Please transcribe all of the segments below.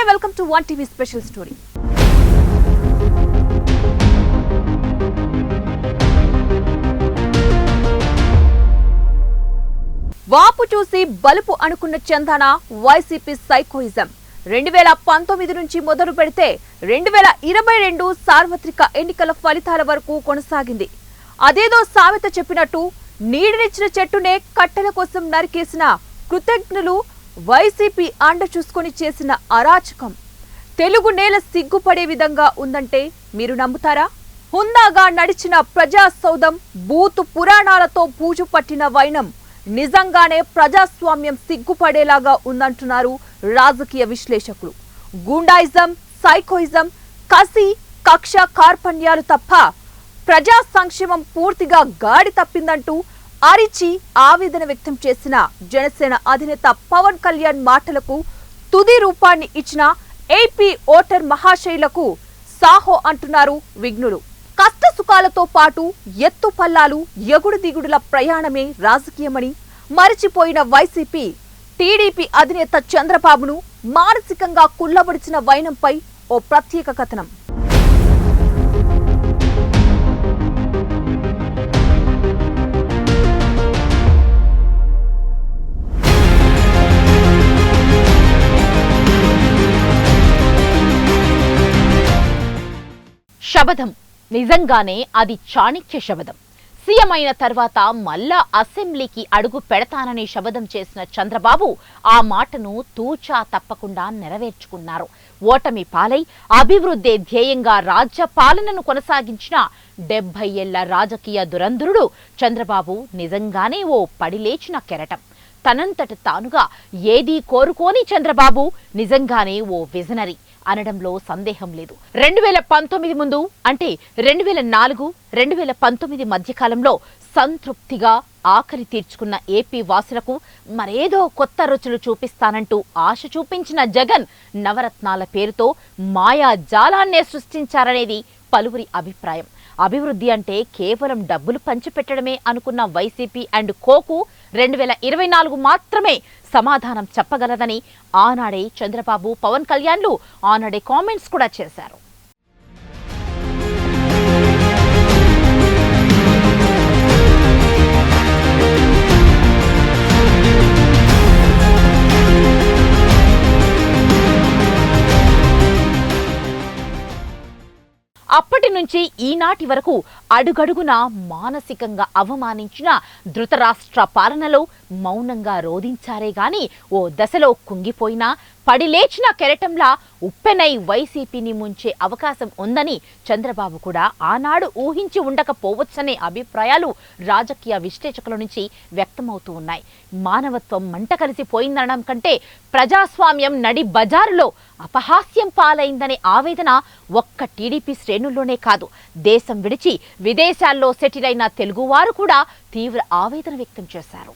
నమస్తే welcome to one TV special story. వాపు చూసి బలుపు అనుకున్న చందాన వైసీపీ సైకోయిజం. రెండు వేల పంతొమ్మిది నుంచి మొదలు పెడితే రెండు వేల ఇరవై రెండు సార్వత్రిక ఎన్నికల ఫలితాల వరకు కొనసాగింది. అదేదో సామెత చెప్పినట్టు నీడనిచ్చిన చెట్టునే కట్టెల కోసం నరికేసిన కృతజ్ఞులు వైసీపీ అండ చూసుకొని చేసిన అరాచకం. తెలుగు నేల సిగ్గుపడే విధంగా ఉందంటే మీరు నమ్ముతారా? హుందాగా నడిచిన ప్రజాసౌధం బూతు పురాణాలతో పూజు పట్టిన వైనం నిజంగానే ప్రజాస్వామ్యం సిగ్గుపడేలాగా ఉందంటున్నారు రాజకీయ విశ్లేషకులు. గూండాయిజం సైకోయిజం కసి కక్ష కార్పణ్యాలు తప్ప ప్రజా సంక్షేమం పూర్తిగా గాడి తప్పిందంటూ అరిచి ఆవేదన వ్యక్తం చేసిన జనసేన అధినేత పవన్ కళ్యాణ్ మాటలకు తుది రూపాన్ని ఇచ్చిన ఏపీ ఓటర్ మహాశైలకు సాహో అంటున్నారు విఘ్నులు కష్ట సుఖాలతో పాటు ఎత్తు పల్లాలు ఎగుడు దిగుడుల ప్రయాణమే రాజకీయమని మరిచిపోయిన వైసీపీ టీడీపీ అధినేత చంద్రబాబును మానసికంగా కుల్లబడిచిన వైనంపై ఓ ప్రత్యేక కథనం. శబదం. నిజంగానే అది చాణిక్య శబదం. సీఎం అయిన తర్వాత మళ్ళా అసెంబ్లీకి అడుగు పెడతానని శబదం చేసిన చంద్రబాబు ఆ మాటను తూచా తప్పకుండా నెరవేర్చుకున్నారు. ఓటమి పాలై అభివృద్ధి ధ్యేయంగా రాజ్య పాలనను కొనసాగించిన డెబ్బై ఏళ్ళ రాజకీయ దురంధరుడు చంద్రబాబు నిజంగానే ఓ పడిలేచిన కెరటం. తనంతట తానుగా ఏదీ కోరుకోని చంద్రబాబు నిజంగానే ఓ విజనరీ. అనడంలో సందేహం లేదు. రెండు వేల పంతొమ్మిది ముందు అంటే రెండు వేల నాలుగు రెండు వేల పంతొమ్మిది మధ్యకాలంలో సంతృప్తిగా ఆకలి తీర్చుకున్న ఏపీ వాసులకు మరేదో కొత్త రుచులు చూపిస్తానంటూ ఆశ చూపించిన జగన్ నవరత్నాల పేరుతో మాయా జాలాన్నే సృష్టించారనేది పలువురి అభిప్రాయం. అభివృద్ధి అంటే కేవలం డబ్బులు పంచిపెట్టడమే అనుకున్న వైసీపీ అండ్ కోకు రెండు వేల ఇరవై నాలుగు మాత్రమే సమాధానం చెప్పగలదని ఆనాడే చంద్రబాబు పవన్ కళ్యాణ్లు ఆనాడే కామెంట్స్ కూడా చేశారు. అప్పటి నుంచి ఈనాటి వరకు అడుగడుగున మానసికంగా అవమానించిన ధృతరాష్ట్ర పాలనలో మౌనంగా రోధించారే గాని ఓ దశలో కుంగిపోయినా పడిలేచిన కెరటంలా ఉప్పెనై వైసీపీని ముంచే అవకాశం ఉందని చంద్రబాబు కూడా ఆనాడు ఊహించి ఉండకపోవచ్చనే అభిప్రాయాలు రాజకీయ విశ్లేషకుల నుంచి వ్యక్తమవుతూ ఉన్నాయి. మానవత్వం మంట కలిసిపోయిందనడం కంటే ప్రజాస్వామ్యం నడి బజారులో అపహాస్యం పాలైందనే ఆవేదన ఒక్క టీడీపీ శ్రేణుల్లోనే కాదు. దేశం విడిచి విదేశాల్లో సెటిల్ అయిన తెలుగువారు కూడా తీవ్ర ఆవేదన వ్యక్తం చేశారు.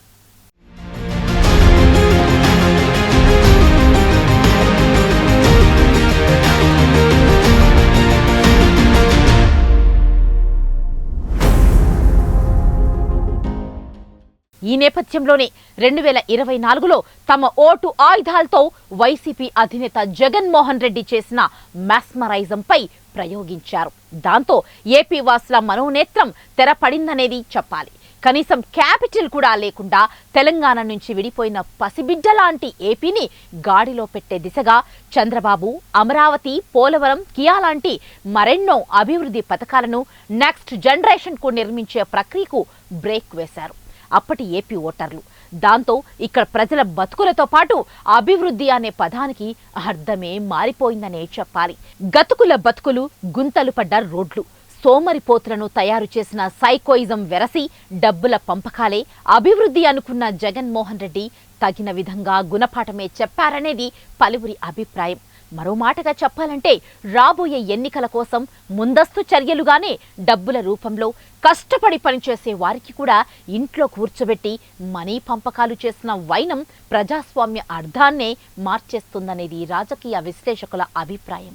ఈ నేపథ్యంలోనే రెండు వేల ఇరవై నాలుగులో తమ ఓటు ఆయుధాలతో వైసీపీ అధినేత జగన్మోహన్ రెడ్డి చేసిన మ్యాస్మరైజంపై ప్రయోగించారు. దాంతో ఏపీ వాసుల మనోనేత్రం తెరపడిందనేది చెప్పాలి. కనీసం క్యాపిటల్ కూడా లేకుండా తెలంగాణ నుంచి విడిపోయిన పసిబిడ్డ లాంటి ఏపీని గాడిలో పెట్టే దిశగా చంద్రబాబు అమరావతి పోలవరం కియా లాంటి మరెన్నో అభివృద్ధి పథకాలను నెక్స్ట్ జనరేషన్కు నిర్మించే ప్రక్రియకు బ్రేక్ వేశారు. అప్పటి ఏపీ ఓటర్లు. దాంతో ఇక్కడ ప్రజల బతుకులతో పాటు అభివృద్ధి అనే పదానికి అర్థమే మారిపోయిందనే చెప్పాలి. గతుకుల బతుకులు గుంతలు పడ్డ రోడ్లు సోమరిపోతులను తయారు చేసిన సైకోయిజం వెరసి డబ్బుల పంపకాలే అభివృద్ధి అనుకున్న జగన్మోహన్ రెడ్డి తగిన విధంగా గుణపాఠమే చెప్పారనేది పలువురి అభిప్రాయం. మరో మాటగా చెప్పాలంటే రాబోయే ఎన్నికల కోసం ముందస్తు చర్యలుగానే డబ్బుల రూపంలో కష్టపడి పనిచేసే వారికి కూడా ఇంట్లో కూర్చోబెట్టి మనీ పంపకాలు చేసిన వైనం ప్రజాస్వామ్య అర్థాన్నే మార్చేస్తుందనేది రాజకీయ విశ్లేషకుల అభిప్రాయం.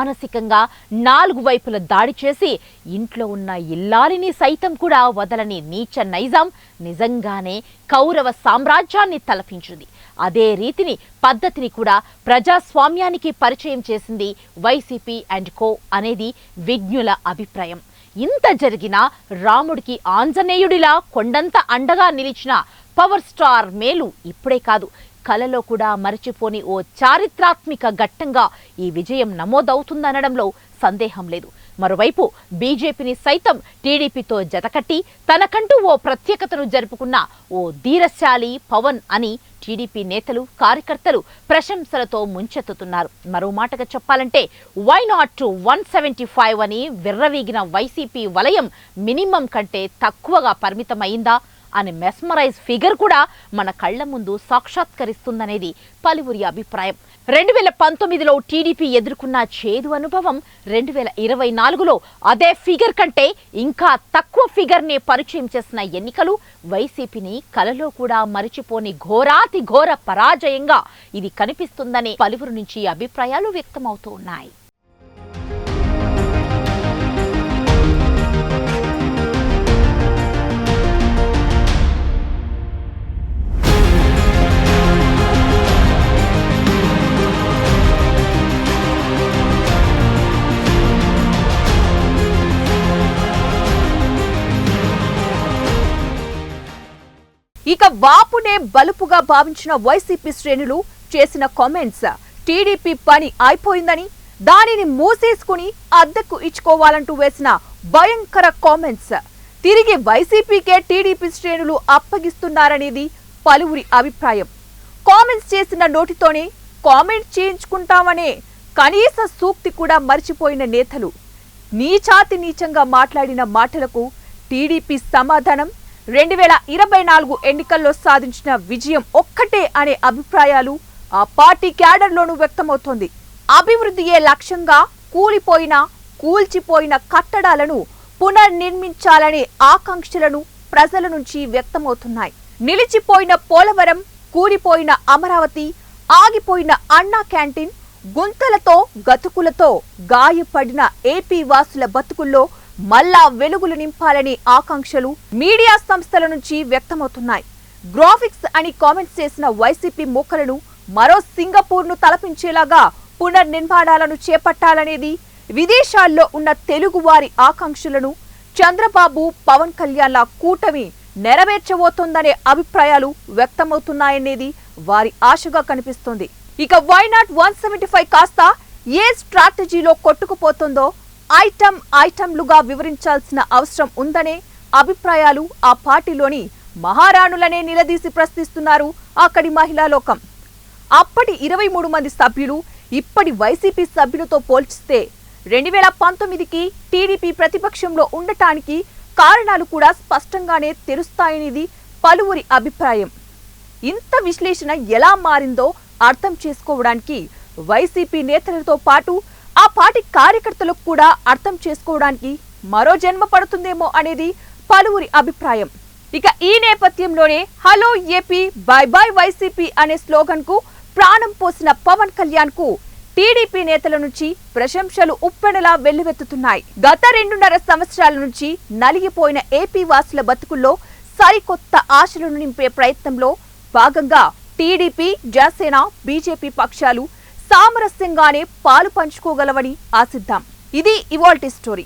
మానసికంగా నాలుగు వైపుల దాడి చేసి ఇంట్లో ఉన్న ఇల్లాలిని సైతం కూడా వదలని నీచ నైజాం నిజంగానే కౌరవ సామ్రాజ్యాన్ని తలపించింది. అదే రీతిని పద్ధతిని కూడా ప్రజాస్వామ్యానికి పరిచయం చేసింది వైసీపీ అండ్ కో అనేది విజ్ఞుల అభిప్రాయం. ఇంత జరిగినా రాముడికి ఆంజనేయుడిలా కొండంత అండగా నిలిచిన పవర్ స్టార్ మేలు ఇప్పుడే కాదు. కలలో కూడా మరచిపోని ఓ చారిత్రాత్మిక ఘట్టంగా ఈ విజయం నమోదవుతుందనడంలో సందేహం లేదు. మరోవైపు బీజేపీని సైతం టీడీపీతో జతకట్టి తనకంటూ ఓ ప్రత్యేకతను జరుపుకున్న ఓ ధీరశాలి పవన్ అని టీడీపీ నేతలు కార్యకర్తలు ప్రశంసలతో ముంచెత్తుతున్నారు. మరో మాటగా చెప్పాలంటే why not to one seventy five అని విర్రవీగిన వైసీపీ వలయం మినిమం కంటే తక్కువగా పరిమితమైందా? అనే మెస్మరైజ్ ఫిగర్ కూడా మన కళ్ళ ముందు సాక్షాత్కరిస్తుందనేది పలువురి అభిప్రాయం. రెండు వేల పంతొమ్మిదిలో టీడీపీ ఎదుర్కొన్న చేదు అనుభవం రెండు వేల ఇరవై నాలుగులో అదే ఫిగర్ కంటే ఇంకా తక్కువ ఫిగర్ని పరిచయం చేసిన ఎన్నికలు వైసీపీని కలలో కూడా మరిచిపోని ఘోరాతి ఘోర పరాజయంగా ఇది కనిపిస్తుందనే పలువురు నుంచి అభిప్రాయాలు వ్యక్తమవుతూ ఉన్నాయి. ఇక వాపునే బలుపుగా భావించిన వైసీపీ శ్రేణులు చేసిన కామెంట్స్ టీడీపీ పని అయిపోయిందని దానిని మూసేసుకుని అద్దెకు ఇచ్చుకోవాలంటూ వేసిన భయంకర కామెంట్స్ తిరిగి వైసీపీకే టీడీపీ శ్రేణులు అప్పగిస్తున్నారనేది పలువురి అభిప్రాయం. కామెంట్స్ చేసిన నోటితోనే కామెంట్ చేయించుకుంటామనే కనీస సూక్తి కూడా మర్చిపోయిన నేతలు. నీచాతి నీచంగా మాట్లాడిన మాటలకు టీడీపీ సమాధానం రెండు వేల ఇరవై నాలుగు ఎన్నికల్లో సాధించిన విజయం ఒక్కటే అనే అభిప్రాయాలు ఆ పార్టీ క్యాడర్లోనూ వ్యక్తమవుతోంది. అభివృద్ధియే లక్ష్యంగా కూలిపోయిన కూల్చిపోయిన కట్టడాలను పునర్నిర్మించాలనే ఆకాంక్షలను ప్రజల నుంచి వ్యక్తమవుతున్నాయి. నిలిచిపోయిన పోలవరం కూలిపోయిన అమరావతి ఆగిపోయిన అన్నా క్యాంటీన్ గుంతలతో గతుకులతో గాయపడిన ఏపీ వాసుల బతుకుల్లో మళ్ళా వెలుగులు నింపాలని ఆకాంక్షలు మీడియా సంస్థల నుంచి వ్యక్తమవుతున్నాయి. గ్రాఫిక్స్ అని కామెంట్స్ చేసిన వైసీపీ మొక్కలను మరో సింగపూర్ను తలపించేలాగా పునర్నిర్మాణాలను చేపట్టాలనేది విదేశాల్లో ఉన్న తెలుగువారి ఆకాంక్షలను చంద్రబాబు పవన్ కళ్యాణ్ల కూటమి నెరవేర్చబోతోందనే అభిప్రాయాలు వ్యక్తమవుతున్నాయనేది వారి ఆశగా కనిపిస్తోంది. ఇక why not one seventy five కాస్త ఏ స్ట్రాటజీలో కొట్టుకుపోతుందో ఐటమ్ ఐటమ్లుగా వివరించాల్సిన అవసరం ఉందనే అభిప్రాయాలు ఆ పార్టీలోని మహారాణులనే నిలదీసి ప్రశ్నిస్తున్నారు అక్కడి మహిళా లోకం. అప్పటి ఇరవై మూడు మంది సభ్యులు ఇప్పటి వైసీపీ సభ్యులతో పోల్చిస్తే రెండు వేల పంతొమ్మిదికి టీడీపీ ప్రతిపక్షంలో ఉండటానికి కారణాలు కూడా స్పష్టంగానే తెలుస్తాయనేది పలువురి అభిప్రాయం. ఇంత విశ్లేషణ ఎలా మారిందో అర్థం చేసుకోవడానికి వైసీపీ నేతలతో పాటు పార్టీ కార్యకర్తలకు కూడా అర్థం చేసుకోవడానికి మరో జన్మ పడుతుందేమో అనేది పలువురి అభిప్రాయం. ఇక ఈ నేపథ్యంలోనే hello AP bye bye YCP అనే స్లోగన్కు ప్రాణం పోసిన పవన్ కళ్యాణ్కు టీడీపీ నేతల నుంచి ప్రశంసలు ఉప్పెనలా వెల్లువెత్తుతున్నాయి. గత రెండున్నర సంవత్సరాల నుంచి నలిగిపోయిన ఏపీ వాసుల బతుకుల్లో సరికొత్త ఆశలను నింపే ప్రయత్నంలో భాగంగా టీడీపీ జనసేన బీజేపీ పక్షాలు సామరస్యంగానే పాలు పంచుకోగలవని ఆశిద్దాం. ఇది ఇవాల్టి స్టోరీ.